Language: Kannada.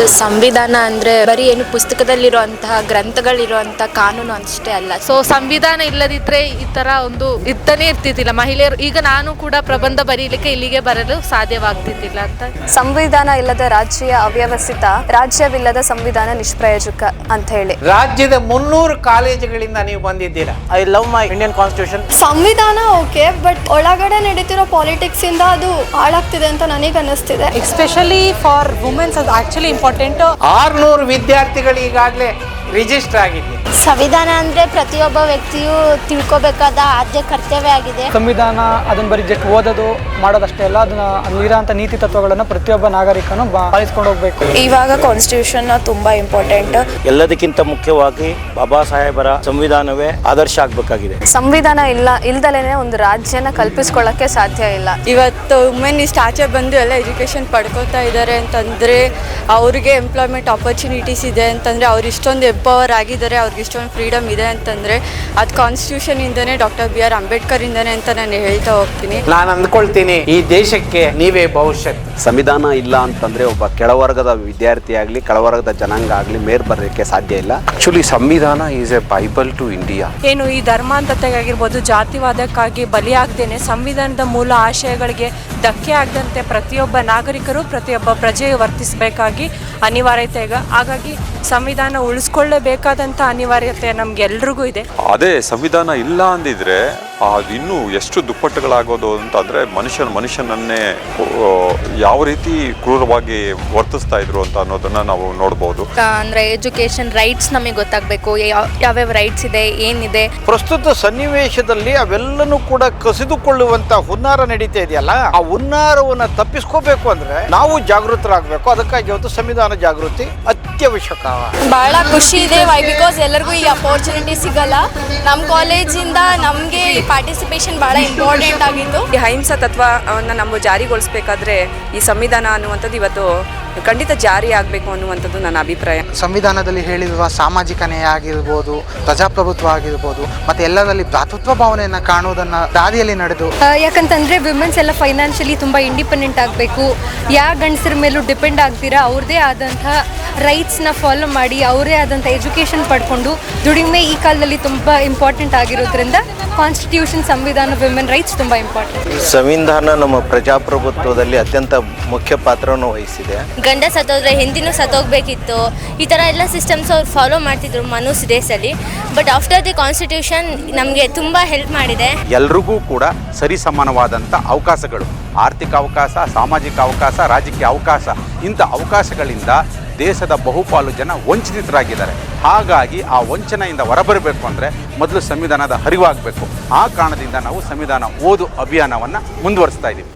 ಸೊ ಸಂವಿಧಾನ ಅಂದ್ರೆ ಬರೀ ಏನು ಪುಸ್ತಕದಲ್ಲಿರುವಂತಹ ಗ್ರಂಥಗಳಿರುವಂತಹ ಕಾನೂನು ಅಷ್ಟೇ ಅಲ್ಲ. ಸೊ ಸಂವಿಧಾನ ಇಲ್ಲದಿದ್ರೆ ಈ ತರ ಒಂದು ಇರ್ತಾನೆ ಇರ್ತಿದ್ದಿಲ್ಲ. ಮಹಿಳೆಯರು ಈಗ ನಾನು ಕೂಡ ಪ್ರಬಂಧ ಬರೀಲಿಕ್ಕೆ ಇಲ್ಲಿಗೆ ಬರಲು ಸಾಧ್ಯವಾಗ್ತಿದ್ದಿಲ್ಲ ಅಂತ. ಸಂವಿಧಾನ ಇಲ್ಲದ ರಾಜ್ಯ ಅವ್ಯವಸ್ಥಿತ ರಾಜ್ಯವಿಲ್ಲದ ಸಂವಿಧಾನ ನಿಷ್ಪ್ರಯೋಜಕ ಅಂತ ಹೇಳಿ. ರಾಜ್ಯದ ಮುನ್ನೂರು ಕಾಲೇಜುಗಳಿಂದ ನೀವು ಬಂದಿದ್ದೀರಾ? I love my Indian constitution ಸಂವಿಧಾನ ಓಕೆ ಬಟ್ ಒಳಗಡೆ ನಡೀತಿರೋ ಪಾಲಿಟಿಕ್ಸ್ ಇಂದ ಅದು ಹಾಳಾಗ್ತಿದೆ ಅಂತ ನನಗೆ ಅನಿಸ್ತಿದೆ ಎಸ್ಪೆಷಲಿ ಫಾರ್ ವುಮೆನ್ಸ್ ಅದು ಆಕ್ಚುಲಿ ಇಂಪಾರ್ಟೆಂಟ್ ಆರ್ನೂರು ವಿದ್ಯಾರ್ಥಿಗಳು ಈಗಾಗಲೇ ರಿಜಿಸ್ಟರ್ ಆಗಿದೆ. ಸಂವಿಧಾನ ಅಂದ್ರೆ ಪ್ರತಿಯೊಬ್ಬ ವ್ಯಕ್ತಿಯು ತಿಳ್ಕೊಬೇಕಾದ ಆದ್ಯ ಕರ್ತವ್ಯ ಆಗಿದೆ. ಸಂವಿಧಾನ ಅದನ್ನ ಬರೀ ಜಸ್ಟ್ ಓದೋದು ಮಾಡೋದಷ್ಟೇ ಅಲ್ಲ ಅದನ್ನ ಅಲ್ಲಿರೋಂಥ ನೀತಿ ತತ್ವಗಳನ್ನು ಪ್ರತಿಯೊಬ್ಬ ನಾಗರಿಕನು ಪಾಲಿಸ್ಕೊಂಡು ಹೋಗ್ಬೇಕು. ಇವಾಗ ಕಾನ್ಸ್ಟಿಟ್ಯೂಷನ್ ತುಂಬಾ ಇಂಪಾರ್ಟೆಂಟ್ ಎಲ್ಲದಕ್ಕಿಂತ ಮುಖ್ಯವಾಗಿ ಬಾಬಾ ಸಾಹೇಬರ ಸಂವಿಧಾನವೇ ಆದರ್ಶ ಆಗ್ಬೇಕಾಗಿದೆ. ಸಂವಿಧಾನ ಇಲ್ಲ ಇಲ್ದಲೇನೆ ಒಂದು ರಾಜ್ಯನ ಕಲ್ಪಿಸ್ಕೊಳ್ಳಕ್ಕೆ ಸಾಧ್ಯ ಇಲ್ಲ. ಇವತ್ತು ವುಮೆನ್ ಇಷ್ಟು ಆಚೆ ಬಂದು ಎಲ್ಲ ಎಜುಕೇಶನ್ ಪಡ್ಕೊತಾ ಇದ್ದಾರೆ ಅಂತಂದ್ರೆ ಅವ್ರಿಗೆ ಎಂಪ್ಲಾಯ್ಮೆಂಟ್ ಆಪರ್ಚುನಿಟೀಸ್ ಇದೆ ಅಂತಂದ್ರೆ ಅವ್ರು ಇಷ್ಟೊಂದು ಎಂಪವರ್ ಆಗಿದ್ದಾರೆ ಅವ್ರಿಗೆ ಇಷ್ಟೊಂದು ಫ್ರೀಡಮ್ ಇದೆ ಅಂತಂದರೆ ಅದು ಕಾನ್ಸ್ಟಿಟ್ಯೂಷನ್ ಇಂದನೇ ಡಾಕ್ಟರ್ ಬಿ ಆರ್ ಅಂಬೇಡ್ಕರ್ ಇಂದನೇ ಅಂತ ನಾನು ಹೇಳ್ತಾ ಹೋಗ್ತೀನಿ. ನಾನು ಅಂದ್ಕೊಳ್ತೀನಿ ಈ ದೇಶಕ್ಕೆ ನೀವೇ ಭವಿಷ್ಯತ್. ಸಂವಿಧಾನ ಇಲ್ಲ ಅಂತಂದ್ರೆ ಒಬ್ಬ ಕೆಳವರ್ಗದ ವಿದ್ಯಾರ್ಥಿ ಆಗಲಿ ಕೆಳವರ್ಗದ ಜನಾಂಗ ಆಗಲಿ ಮೇರ್ ಬರಲಿಕ್ಕೆ ಸಾಧ್ಯ ಇಲ್ಲ. ಆಕ್ಚುಲಿ ಸಂವಿಧಾನ is a Bible to India ಏನು ಈ ಧರ್ಮಾಂತತೆಗಾಗಿರ್ಬೋದು ಜಾತಿವಾದಕ್ಕಾಗಿ ಬಲಿಯಾಗ್ದೇನೆ ಸಂವಿಧಾನದ ಮೂಲ ಆಶಯಗಳಿಗೆ ಧಕ್ಕೆ ಆಗದಂತೆ ಪ್ರತಿಯೊಬ್ಬ ನಾಗರಿಕರು ಪ್ರತಿಯೊಬ್ಬ ಪ್ರಜೆಯು ವರ್ತಿಸಬೇಕಾಗಿ ಅನಿವಾರ್ಯತೆ ಈಗ. ಹಾಗಾಗಿ ಸಂವಿಧಾನ ಉಳಿಸ್ಕೊಳ್ಳೇಬೇಕಾದಂಥ ಅನಿವಾರ್ಯತೆ ನಮ್ಗೆಲ್ರಿಗೂ ಇದೆ. ಅದೇ ಸಂವಿಧಾನ ಇಲ್ಲ ಅಂದಿದ್ರೆ ಅದು ಇನ್ನೂ ಎಷ್ಟು ದುಪ್ಪಟ್ಟುಗಳಾಗೋದು ಅಂತಂದ್ರೆ ಮನುಷ್ಯನ ಮನುಷ್ಯನನ್ನೇ ಯಾವ ರೀತಿ ಕ್ರೂರವಾಗಿ ವರ್ತಿಸ್ತಾ ಇದ್ರು ಅಂತ ಅನ್ನೋದನ್ನ ನಾವು ನೋಡ್ಬೋದು. ಅಂದರೆ ಎಜುಕೇಷನ್ ರೈಟ್ಸ್ ನಮಗೆ ಗೊತ್ತಾಗಬೇಕು ಯಾವ್ಯಾವ ರೈಟ್ಸ್ ಇದೆ ಏನಿದೆ. ಪ್ರಸ್ತುತ ಸನ್ನಿವೇಶದಲ್ಲಿ ಅವೆಲ್ಲನೂ ಕೂಡ ಕಸಿದುಕೊಳ್ಳುವಂತ ಹುನ್ನಾರ ನಡೀತಾ ಇದೆಯಲ್ಲ ಆ ಹುನ್ನಾರವನ್ನ ತಪ್ಪಿಸ್ಕೋಬೇಕು ಅಂದ್ರೆ ನಾವು ಜಾಗೃತರಾಗಬೇಕು. ಅದಕ್ಕಾಗಿ ಒಂದು ಸಂವಿಧಾನ ಜಾಗೃತಿ ಅತ್ಯವಶ್ಯಕ. ಬಹಳ ಖುಷಿ ಇದೆ ವೈ ಬಿಕಾಸ್ ಎಲ್ಲರಿಗೂ ಈ ಅಪೋರ್ಚುನಿಟಿ ಸಿಗಲ್ಲ. ನಮ್ಮ ಕಾಲೇಜಿಂದ ನಮಗೆ ಈ ಪಾರ್ಟಿಸಿಪೇಷನ್ ಭಾಳ ಇಂಪಾರ್ಟೆಂಟ್ ಆಗಿತ್ತು. ಈ ಅಹಿಂಸಾ ತತ್ವವನ್ನು ನಾವು ಜಾರಿಗೊಳಿಸಬೇಕಾದ್ರೆ ಈ ಸಂವಿಧಾನ ಅನ್ನುವಂಥದ್ದು ಇವತ್ತು ಖಂಡಿತ ಜಾರಿ ಆಗಬೇಕು ಅನ್ನುವಂಥದ್ದು ನನ್ನ ಅಭಿಪ್ರಾಯ. ಸಂವಿಧಾನದಲ್ಲಿ ಹೇಳಿರುವ ಸಾಮಾಜಿಕ ನ್ಯಾಯ ಆಗಿರ್ಬೋದು ಪ್ರಜಾಪ್ರಭುತ್ವ ಆಗಿರ್ಬೋದು ಮತ್ತೆ ಎಲ್ಲರಲ್ಲಿ ಭ್ರಾತೃತ್ವ ಭಾವನೆಯನ್ನು ಕಾಣುವುದನ್ನ ದಾರಿಯಲ್ಲಿ ನಡೆದು ಯಾಕಂತಂದ್ರೆ ವಿಮೆನ್ಸ್ ಎಲ್ಲ ಫೈನಾನ್ಷಿಯಲಿ ತುಂಬಾ ಇಂಡಿಪೆಂಡೆಂಟ್ ಆಗಬೇಕು. ಯಾವ ಗಂಡಸರ ಮೇಲೂ ಡಿಪೆಂಡ್ ಆಗ್ತೀರಾ? ಅವ್ರದೇ ಆದಂಥ ರೈಟ್ಸ್ನ ಫಾಲೋ ಮಾಡಿ ಅವರೇ ಆದಂಥ ಎಜುಕೇಷನ್ ಪಡ್ಕೊಂಡು ದುಡಿಮೆ ಈ ಕಾಲದಲ್ಲಿ ತುಂಬ ಇಂಪಾರ್ಟೆಂಟ್ ಆಗಿರೋದ್ರಿಂದ ಕಾನ್ಸ್ಟಿಟ್ಯೂಷನ್ ಸಂವಿಧಾನ ವಿಮೆನ್ ರೈಟ್ಸ್ ತುಂಬ ಇಂಪಾರ್ಟೆಂಟ್ ಸಂವಿಧಾನ ನಮ್ಮ ಪ್ರಜಾಪ್ರಭುತ್ವದಲ್ಲಿ ಅತ್ಯಂತ ಮುಖ್ಯ ಪಾತ್ರವನ್ನು ವಹಿಸಿದೆ. ಗಂಡ ಸತ್ತೋದ್ರೆ ಹಿಂದಿನೂ ಸತ್ತೋಗ್ಬೇಕಿತ್ತು. ಈ ಥರ ಎಲ್ಲ ಸಿಸ್ಟಮ್ಸ್ ಅವ್ರು ಫಾಲೋ ಮಾಡ್ತಿದ್ರು ಮನುಸ್ ಡೇಸಲ್ಲಿ ಬಟ್ ಆಫ್ಟರ್ ದಿ ಕಾನ್ಸ್ಟಿಟ್ಯೂಷನ್ ನಮಗೆ ತುಂಬ ಹೆಲ್ಪ್ ಮಾಡಿದೆ. ಎಲ್ರಿಗೂ ಕೂಡ ಸರಿ ಸಮಾನವಾದಂಥ ಅವಕಾಶಗಳು. ಆರ್ಥಿಕ ಅವಕಾಶ ಸಾಮಾಜಿಕ ಅವಕಾಶ ರಾಜಕೀಯ ಅವಕಾಶ ಇಂಥ ಅವಕಾಶಗಳಿಂದ ದೇಶದ ಬಹುಪಾಲು ಜನ ವಂಚಿತರಾಗಿದ್ದಾರೆ ಹಾಗಾಗಿ ಆ ವಂಚನೆಯಿಂದ ಹೊರಬರಬೇಕು ಅಂದರೆ ಮೊದಲು ಸಂವಿಧಾನದ ಅರಿವಾಗಬೇಕು ಆ ಕಾರಣದಿಂದ ನಾವು ಸಂವಿಧಾನ ಓದು ಅಭಿಯಾನವನ್ನು ಮುಂದುವರಿಸ್ತಾ ಇದ್ದೀವಿ.